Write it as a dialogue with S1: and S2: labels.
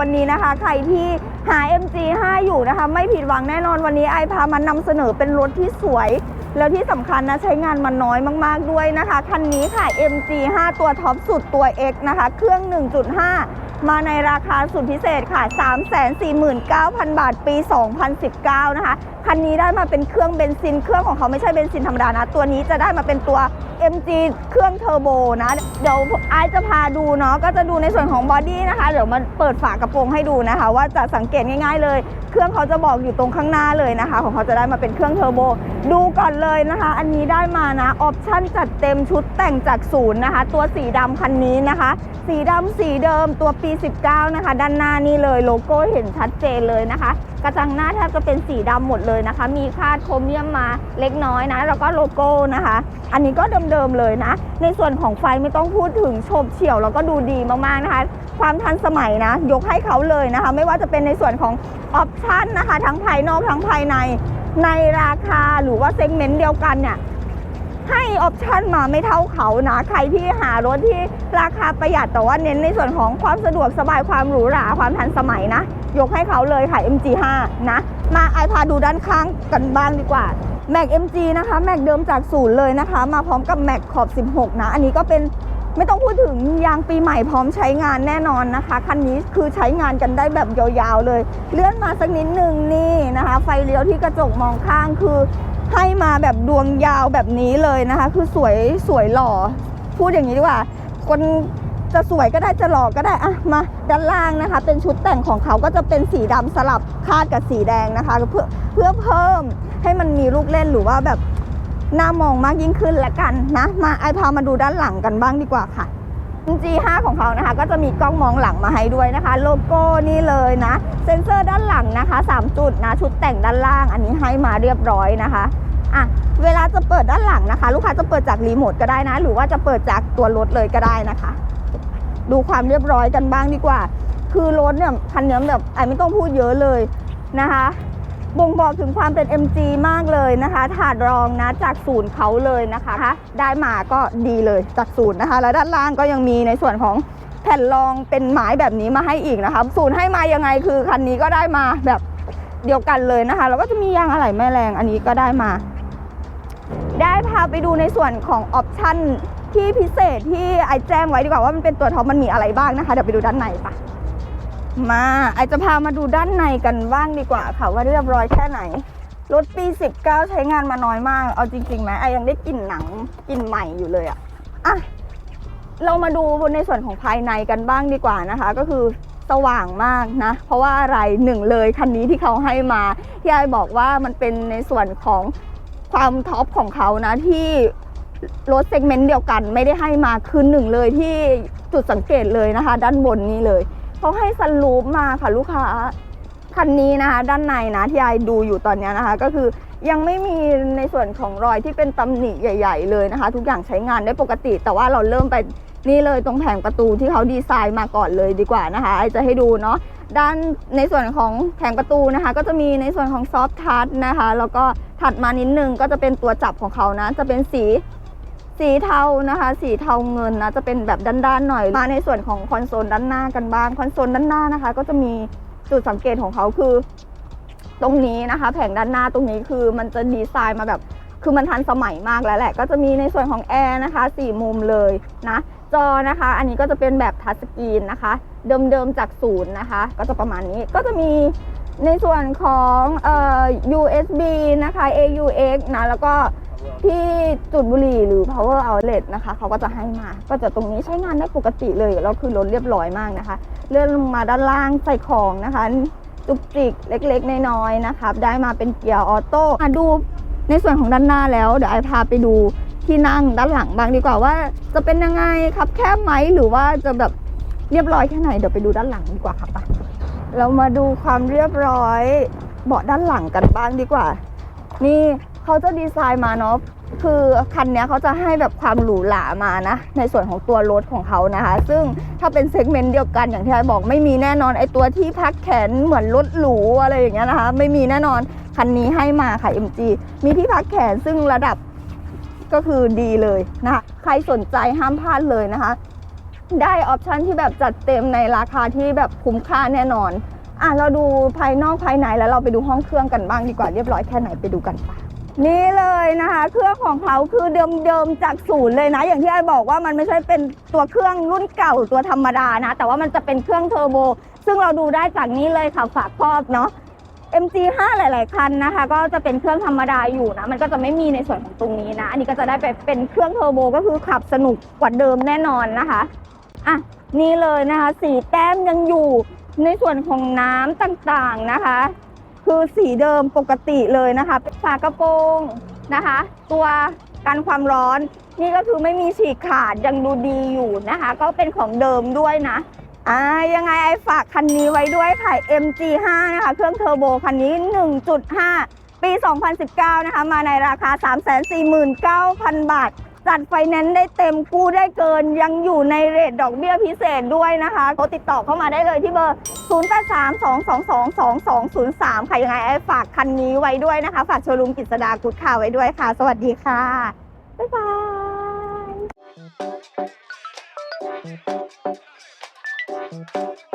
S1: วันนี้นะคะ ใครที่หา MG5 อยู่นะคะ ไม่ผิดหวังแน่นอนวันนี้ไอพามานำเสนอเป็นรถที่สวย แล้วที่สำคัญนะใช้งานมันน้อยมาก ๆ ด้วยนะคะ คันนี้ค่ะ MG5 ตัวท็อปสุดตัว X นะคะ เครื่อง 1.5 มาในราคาสุดพิเศษค่ะ 349,000 บาทปี 2019 นะคะ คันนี้ได้มาเป็นเครื่องเบนซิน เครื่องของเขาไม่ใช่เบนซินธรรมดานะ ตัวนี้จะได้มาเป็นตัว MG เครื่องเทอร์โบนะ เดี๋ยวไอจะพาดูเนาะ ก็จะดูในส่วนของบอดี้นะคะ เดี๋ยวมันเปิดฝากระโปรงให้ดูนะคะ ว่าจะสังเกตง่ายๆเลย เครื่องเขาจะบอกอยู่ตรงข้างหน้าเลยนะคะ ของเขาจะได้มาเป็นเครื่องเทอร์โบ ดูก่อนเลยนะคะ อันนี้ได้มานะ ออปชั่นจัดเต็มชุดแต่งจากศูนย์นะคะ ตัวสีดำคันนี้นะคะ สีดำสีเดิมตัวปี19 นะคะ ด้านหน้านี่เลยโลโก้เห็นชัดเจนเลยนะคะ กระจังหน้าแทบจะเป็นสีดำหมดเลยนะคะ มีคาดโครเมียมมาเล็กน้อยนะ แล้วก็โลโก้นะคะ อันนี้ก็เดิมๆเลยนะ ในส่วนของไฟไม่ต้องพูดถึงโฉบเฉี่ยวแล้วก็ดูดีมากๆนะคะ ความทันสมัยนะ ยกให้เขาเลยนะคะ ไม่ว่าจะเป็นในส่วนของออปชันนะคะ ทั้งภายนอกทั้งภายในในราคาหรือว่าเซกเมนต์เดียวกันเนี่ย ให้ออปชันมาไม่เท่าเขานะ ใครที่หารถที่ราคาประหยัดแต่ว่าเน้นในส่วนของความสะดวกสบายความหรูหราความทันสมัยนะ ยกให้เขาเลยค่ะ MG5 นะ มาไอพาดูด้านข้างกันบ้างดีกว่าแม็ก MG นะคะแม็กเดิมจากศูนย์เลยนะคะ มาพร้อมกับแม็กขอบ 16 นะ อันนี้ก็เป็นไม่ต้องพูดถึงยางปีใหม่พร้อมใช้งานแน่นอนนะคะคันนี้คือใช้งานกันได้แบบยาวๆเลย เลื่อนมาสักนิดหนึ่งนี่นะคะ ไฟเลี้ยวที่กระจกมองข้างคือ ให้มาแบบดวงยาวแบบนี้เลยนะคะ คือสวยสวยหล่อ พูดอย่างนี้ดีกว่า คนจะสวยก็ได้จะหล่อก็ได้อะมาด้านล่างนะคะ เป็นชุดแต่งของเขาก็จะเป็นสีดำสลับคาดกับสีแดงนะคะ เพื่อเพื่อเพิ่มให้มันมีลูกเล่นหรือว่าแบบน่ามองมากยิ่งขึ้นละกันนะ มาไอพามาดูด้านหลังกันบ้างดีกว่าค่ะ G5 ของเขานะคะ ก็จะมีกล้องมองหลังมาให้ด้วยนะคะ โลโก้นี่เลยนะ เซ็นเซอร์ด้านหลังนะคะ 3 จุดนะ ชุดแต่งด้านล่าง อันนี้ให้มาเรียบร้อยนะคะ อะเวลาจะเปิดด้านหลังนะคะ ลูกค้าจะเปิดจากรีโมทก็ได้นะ หรือว่าจะเปิดจากตัวรถเลยก็ได้นะคะ ดูความเรียบร้อยกันบ้างดีกว่า คือรถเนี่ยคันนี้แบบไอ้ไม่ต้องพูดเยอะเลยนะคะบ่งบอกถึงความเป็น MG มากเลยนะคะถาดรองนะจากศูนย์เขาเลยนะคะได้มาก็ดีเลยจากศูนย์นะคะ แล้วด้านล่างก็ยังมีในส่วนของแผ่นรองเป็นไม้แบบนี้มาให้อีกนะคะศูนย์ให้มายังไงคือคันนี้ก็ได้มาแบบเดียวกันเลยนะคะ แล้วก็จะมียางอะไหล่แม่แรงอันนี้ก็ได้มา ได้พาไปดูในส่วนของออปชั่นที่พิเศษที่ไอแจ้งไว้ดีกว่าว่ามันเป็นตัวท็อปมันมีอะไรบ้างนะคะ เดี๋ยวไปดูด้านในปะมาไอจะพามาดูด้านในกันบ้างดีกว่าค่ะว่าเรียบร้อยแค่ไหน รถปี 19 ใช้งานมาน้อยมาก เอาจริงๆไหมไอยังได้กลิ่นหนังกลิ่นใหม่อยู่เลยอะอะเรามาดูในส่วนของภายในกันบ้างดีกว่านะคะ ก็คือสว่างมากนะ เพราะว่าอะไรหนึ่งเลยคันนี้ที่เขาให้มา ที่ไอบอกว่ามันเป็นในส่วนของ ความท็อปของเขานะที่รถเซกเมนต์เดียวกันไม่ได้ให้มาคืนหนึ่งเลยที่จุดสังเกตเลยนะคะ ด้านบนนี้เลยเขาให้สลูปมาค่ะลูกค้าคันนี้นะคะด้านในนะที่ไอดูอยู่ตอนนี้นะคะ ก็คือยังไม่มีในส่วนของรอยที่เป็นตำหนิใหญ่ ๆ เลยนะคะ ทุกอย่างใช้งานได้ปกติ แต่ว่าเราเริ่มไป นี่เลยตรงแผงประตูที่เขาดีไซน์มาก่อนเลยดีกว่านะคะไอจะให้ดูเนาะด้านในส่วนของแผงประตูนะคะ ก็จะมีในส่วนของซอฟท์ทัชนะคะ แล้วก็ถัดมานิดนึงก็จะเป็นตัวจับของเขานะ จะเป็นสีสีเทานะคะ สีเทาเงินนะ จะเป็นแบบด้านๆหน่อย มาในส่วนของคอนโซลด้านหน้ากันบ้าง คอนโซลด้านหน้านะคะ ก็จะมีจุดสังเกตของเขาคือ ตรงนี้นะคะ แผงด้านหน้าตรงนี้คือมันจะดีไซน์มาแบบ คือมันทันสมัยมากแล้วแหละ ก็จะมีในส่วนของแอร์นะคะสี่มุมเลยนะ จอนะคะ อันนี้ก็จะเป็นแบบทัชสกรีนนะคะ เดิมๆจากศูนย์นะคะ ก็จะประมาณนี้ก็จะมีในส่วนของเอ่อ USB นะคะ AUX นะแล้วก็ที่จุดบุหรี่หรือ power outlet นะคะเขาก็จะให้มา ก็จะตรงนี้ใช้งานได้ปกติเลยแล้วคือรถเรียบร้อยมากนะคะ เลื่อนลงมาด้านล่างใส่ของนะคะ จุกจิกเล็กๆ น้อยๆนะคะได้มาเป็นเกียร์ออโต้อะดูในส่วนของด้านหน้าแล้ว เดี๋ยวไอพาไปดู ที่นั่งด้านหลังบ้างดีกว่าว่า จะเป็นยังไงครับแคบไหมหรือว่าจะแบบเรียบร้อยแค่ไหนเดี๋ยวไปดูด้านหลังดีกว่าครับปะเรามาดูความเรียบร้อยเบาะด้านหลังกันบ้างดีกว่า นี่เขาจะดีไซน์มาเนาะคือคันนี้เขาจะให้แบบความหรูหรามานะ ในส่วนของตัวรถของเขานะคะ ซึ่งถ้าเป็นเซกเมนต์เดียวกันอย่างที่ไอบอกไม่มีแน่นอนไอตัวที่พักแขนเหมือนรถหรูอะไรอย่างเงี้ยนะคะ ไม่มีแน่นอนคันนี้ให้มาค่ะ MG มีที่พักแขนซึ่งระดับ ก็คือดีเลยนะคะใครสนใจห้ามพลาดเลยนะคะ ได้ออปชันที่แบบจัดเต็มในราคาที่แบบคุ้มค่าแน่นอนอะเราดูภายนอกภายในแล้วเราไปดูห้องเครื่องกันบ้างดีกว่าเรียบร้อยแค่ไหนไปดูกันปะนี่เลยนะคะ เครื่องของเขาคือเดิมๆจากศูนย์เลยนะ อย่างที่ไอ้บอกว่ามันไม่ใช่เป็นตัวเครื่องรุ่นเก่าตัวธรรมดานะ แต่ว่ามันจะเป็นเครื่องเทอร์โบ ซึ่งเราดูได้จากนี้เลยค่ะฝากครอบเนาะ MG5 หลาย ๆ คันนะคะ ก็จะเป็นเครื่องธรรมดาอยู่นะ มันก็จะไม่มีในส่วนของตรงนี้นะ อันนี้ก็จะได้ไปเป็นเครื่องเทอร์โบก็คือขับสนุกกว่าเดิมแน่นอนนะคะอะนี่เลยนะคะ สีแต้มยังอยู่ในส่วนของน้ำต่างๆนะคะ คือสีเดิมปกติเลยนะคะฝากระโปรงนะคะ ตัวกันความร้อน นี่ก็คือไม่มีฉีกขาดยังดูดีอยู่นะคะ ก็เป็นของเดิมด้วยนะ อ่ายังไงไอ้ฝากคันนี้ไว้ด้วยค่ะ MG5 นะคะ เครื่องเทอร์โบคันนี้ 1.5 ปี 2019 นะคะ มาในราคา 349,000 บาท จัดไฟแนนซ์ได้เต็มกู้ได้เกิน ยังอยู่ในเรทดอกเบี้ยพิเศษด้วยนะคะโทรติดต่อเข้ามาได้เลยที่เบอร์ 0832222203 ค่ะ ยังไงไอ้ฝากคันนี้ไว้ด้วยนะคะ ฝากโชว์รูมกิจสดากุดข่าวไว้ด้วยค่ะ สวัสดีค่ะ บ๊ายบาย
S2: Thank you.